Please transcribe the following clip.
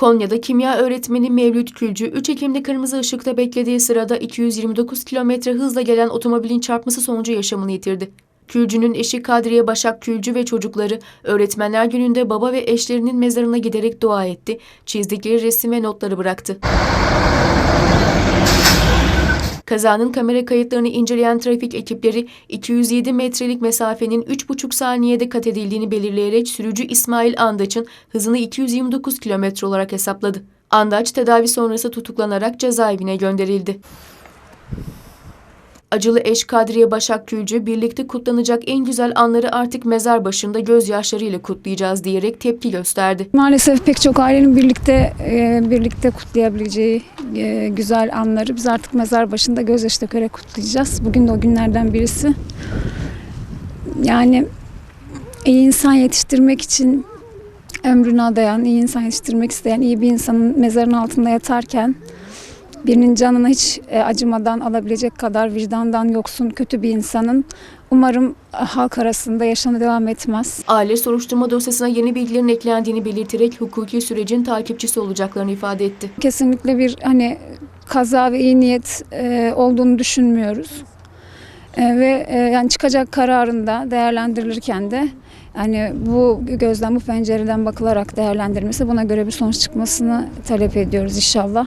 Konya'da kimya öğretmeni Mevlüt Külcü 3 Ekim'de kırmızı ışıkta beklediği sırada 229 kilometre hızla gelen otomobilin çarpması sonucu yaşamını yitirdi. Külcü'nün eşi Kadriye Başak Külcü ve çocukları Öğretmenler Günü'nde baba ve eşlerinin mezarına giderek dua etti, çizdikleri resim ve notları bıraktı. Kazanın kamera kayıtlarını inceleyen trafik ekipleri 207 metrelik mesafenin 3,5 saniyede kat edildiğini belirleyerek sürücü İsmail Andaç'ın hızını 229 kilometre olarak hesapladı. Andaç tedavi sonrası tutuklanarak cezaevine gönderildi. Acılı eş Kadriye Başak Külcü birlikte kutlanacak en güzel anları artık mezar başında gözyaşlarıyla kutlayacağız diyerek tepki gösterdi. Maalesef pek çok ailenin birlikte e, birlikte kutlayabileceği e, güzel anları biz artık mezar başında gözyaşı dökerek kutlayacağız. Bugün de o günlerden birisi. Yani iyi insan yetiştirmek için ömrünü adayan, iyi insan yetiştirmek isteyen iyi bir insanın mezarın altında yatarken birinin canını hiç e, acımadan alabilecek kadar vicdandan yoksun kötü bir insanın umarım e, halk arasında yaşamı devam etmez. Aile soruşturma dosyasına yeni bilgilerin eklendiğini belirterek hukuki sürecin takipçisi olacaklarını ifade etti. kesinlikle bir hani kaza ve iyi niyet e, olduğunu düşünmüyoruz. E, ve e, yani çıkacak kararında değerlendirilirken de hani bu gözden bu pencereden bakılarak değerlendirmesi buna göre bir sonuç çıkmasını talep ediyoruz inşallah.